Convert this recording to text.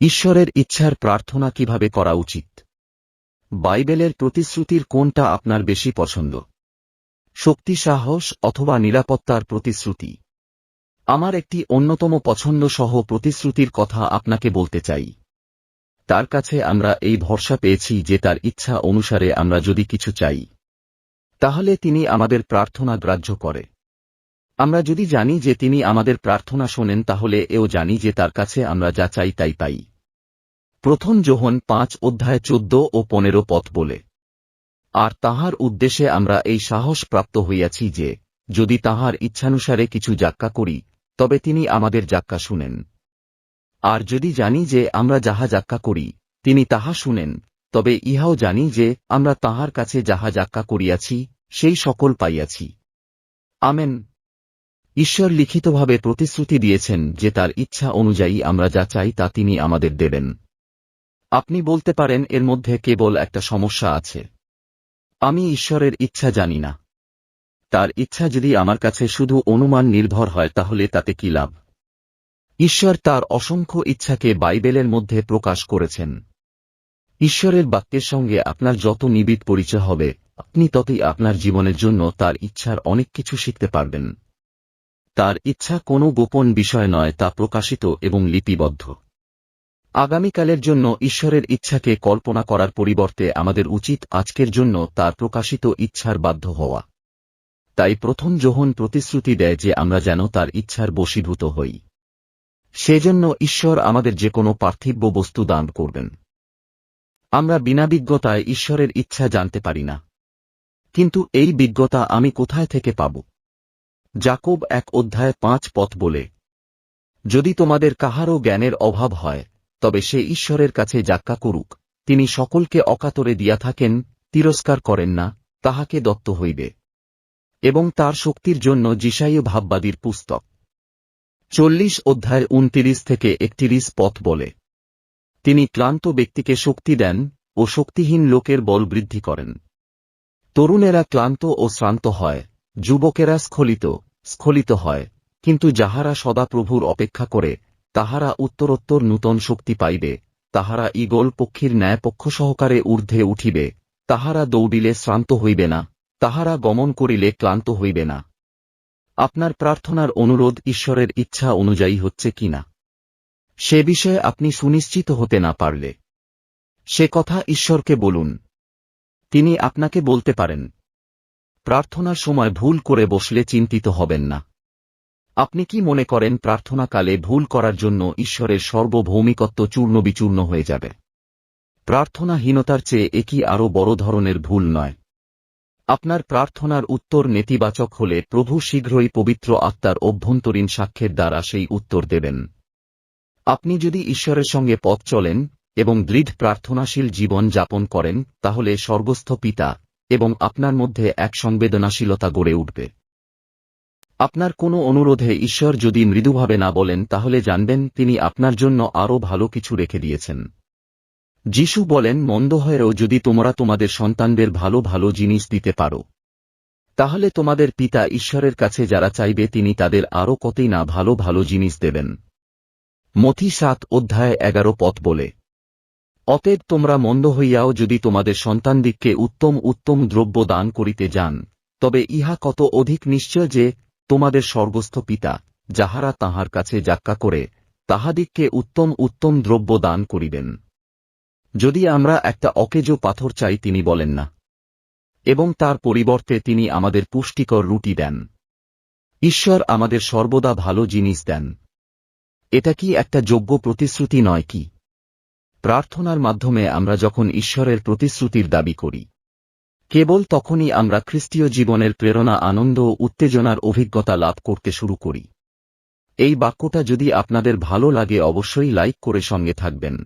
ঈশ্বরের ইচ্ছার প্রার্থনা কীভাবে করা উচিত? বাইবেলের প্রতিশ্রুতির কোনটা আপনার বেশি পছন্দ? শক্তি, সাহস অথবা নিরাপত্তার প্রতিশ্রুতি? আমার একটি অন্যতম পছন্দ সহ প্রতিশ্রুতির কথা আপনাকে বলতে চাই। তার কাছে আমরা এই ভরসা পেয়েছি যে তার ইচ্ছা অনুসারে আমরা যদি কিছু চাই, তাহলে তিনি আমাদের প্রার্থনা গ্রাহ্য করে। আমরা যদি জানি যে তিনি আমাদের প্রার্থনা শোনেন, তাহলে এও জানি যে তার কাছে আমরা যা চাই তাই পাই। প্রথম যোহন পাঁচ অধ্যায় চোদ্দ ও পনেরো পথ বলে, আর তাহার উদ্দেশ্যে আমরা এই সাহস প্রাপ্ত হইয়াছি যে, যদি তাহার ইচ্ছানুসারে কিছু যাক্কা করি, তবে তিনি আমাদের যাক্কা শুনেন। আর যদি জানি যে আমরা যাহা যাক্কা করি, তিনি তাহা শুনেন, তবে ইহাও জানি যে আমরা তাহার কাছে যাহা যাক্কা করিয়াছি, সেই সকল পাইয়াছি। আমেন। ঈশ্বর লিখিতভাবে প্রতিশ্রুতি দিয়েছেন যে তার ইচ্ছা অনুযায়ী আমরা যা চাই তা তিনি আমাদের দেবেন। আপনি বলতে পারেন, এর মধ্যে কেবল একটা সমস্যা আছে। আমি ঈশ্বরের ইচ্ছা জানি না। তার ইচ্ছা যদি আমার কাছে শুধু অনুমান নির্ভর হয়, তাহলে তাতে কি লাভ? ঈশ্বর তার অসংখ্য ইচ্ছাকে বাইবেলের মধ্যে প্রকাশ করেছেন। ঈশ্বরের বাক্যের সঙ্গে আপনার যত নিবিড় পরিচয় হবে, আপনি ততই আপনার জীবনের জন্য তার ইচ্ছার অনেক কিছু শিখতে পারবেন। তার ইচ্ছা কোনো গোপন বিষয় নয় তা প্রকাশিত এবং লিপিবদ্ধ। আগামীকালের জন্য ঈশ্বরের ইচ্ছাকে কল্পনা করার পরিবর্তে আমাদের উচিত আজকের জন্য তার প্রকাশিত ইচ্ছার বাধ্য হওয়া। তাই প্রথম যোহন প্রতিশ্রুতি দেয় যে আমরা যেন তার ইচ্ছার বশীভূত হই। সেজন্য ঈশ্বর আমাদের যে কোনো পার্থিব্য বস্তু দান করবেন। আমরা বিনা বিজ্ঞতায় ঈশ্বরের ইচ্ছা জানতে পারি না। কিন্তু এই বিজ্ঞতা আমি কোথায় থেকে পাব? জাকব এক অধ্যায় পাঁচ পথ বলে, যদি তোমাদের কাহারও জ্ঞানের অভাব হয়, তবে সে ঈশ্বরের কাছে যাক্কা করুক। তিনি সকলকে অকাতরে দিয়া থাকেন, তিরস্কার করেন না, তাহাকে দত্ত হইবে। এবং তার শক্তির জন্য জিসাইয় ভাববাদীর পুস্তক। চল্লিশ অধ্যায় উনতিরিশ থেকে একতিরিশ পথ বলে, তিনি ক্লান্ত ব্যক্তিকে শক্তি দেন ও শক্তিহীন লোকের বল বৃদ্ধি করেন। তরুণেরা ক্লান্ত ও শ্রান্ত হয়, যুবকেরা স্খলিত স্খলিত হয়, কিন্তু যাহারা সদাপ্রভুর অপেক্ষা করে, তাহারা উত্তরোত্তর নূতন শক্তি পাইবে, তাহারা ইগল পক্ষীর ন্যায় পক্ষ সহকারে ঊর্ধ্বে উঠিবে, তাহারা দৌড়িলে শ্রান্ত হইবে না, তাহারা গমন করিলে ক্লান্ত হইবে না। আপনার প্রার্থনার অনুরোধ ঈশ্বরের ইচ্ছা অনুযায়ী হচ্ছে কিনা সে বিষয়ে আপনি সুনিশ্চিত হতে না পারলে। সে কথা ঈশ্বরকে বলুন। তিনি আপনাকে বলতে পারেন। প্রার্থনার সময় ভুল করে বসলে চিন্তিত হবেন না। আপনি কি মনে করেন প্রার্থনাকালে ভুল করার জন্য ঈশ্বরের সর্বভৌমিকত্ব চূর্ণ বিচূর্ণ হয়ে যাবে? প্রার্থনাহীনতার চেয়ে একই আরও বড় ধরনের ভুল নয়? আপনার প্রার্থনার উত্তর নেতিবাচক হলে প্রভু শীঘ্রই পবিত্র আত্মার অভ্যন্তরীণ সাক্ষ্যের দ্বারা সেই উত্তর দেবেন। আপনি যদি ঈশ্বরের সঙ্গে পথ চলেন এবং দৃঢ় প্রার্থনাশীল জীবন যাপন করেন, তাহলে স্বর্গস্থ পিতা এবং আপনার মধ্যে এক সংবেদনাশীলতা গড়ে উঠবে। আপনার কোনো অনুরোধে ঈশ্বর যদি মৃদুভাবে না বলেন, তাহলে জানবেন তিনি আপনার জন্য আরও ভালো কিছু রেখে দিয়েছেন। যিশু বলেন, মন্দ হয়েও যদি তোমরা তোমাদের সন্তানদের ভালো ভালো জিনিস দিতে পারো, তাহলে তোমাদের পিতা ঈশ্বরের কাছে যারা চাইবে তিনি তাদের আরও কতই না ভালো ভালো জিনিস দেবেন। মথি সাত অধ্যায় এগারো পথ বলে অতএব তোমরা মন্দ হইয়াও যদি তোমাদের সন্তানদিককে উত্তম উত্তম দ্রব্য দান করিতে যান, তবে ইহা কত অধিক নিশ্চয় যে, তোমাদের স্বর্গস্থ পিতা, যাহারা তাহার কাছে যাক্কা করে, তাহাদিগকে উত্তম উত্তম দ্রব্য দান করিবেন। যদি আমরা একটা অকেজো পাথর চাই তিনি বলেন না, এবং তার পরিবর্তে তিনি আমাদের পুষ্টিকর রুটি দেন। ঈশ্বর আমাদের সর্বদা ভালো জিনিস দেন। এটা কি একটা যোগ্য প্রতিশ্রুতি নয় কি? প্রার্থনার মাধ্যমে আমরা যখন ঈশ্বরের প্রতিশ্রুতির দাবি করি, কেবল তখনই আমরা খ্রিস্টীয় জীবনের প্রেরণা, আনন্দ ও উত্তেজনার অভিজ্ঞতা লাভ করতে শুরু করি। এই বাক্যটা যদি আপনাদের ভালো লাগে, অবশ্যই লাইক করে সঙ্গে থাকবেন।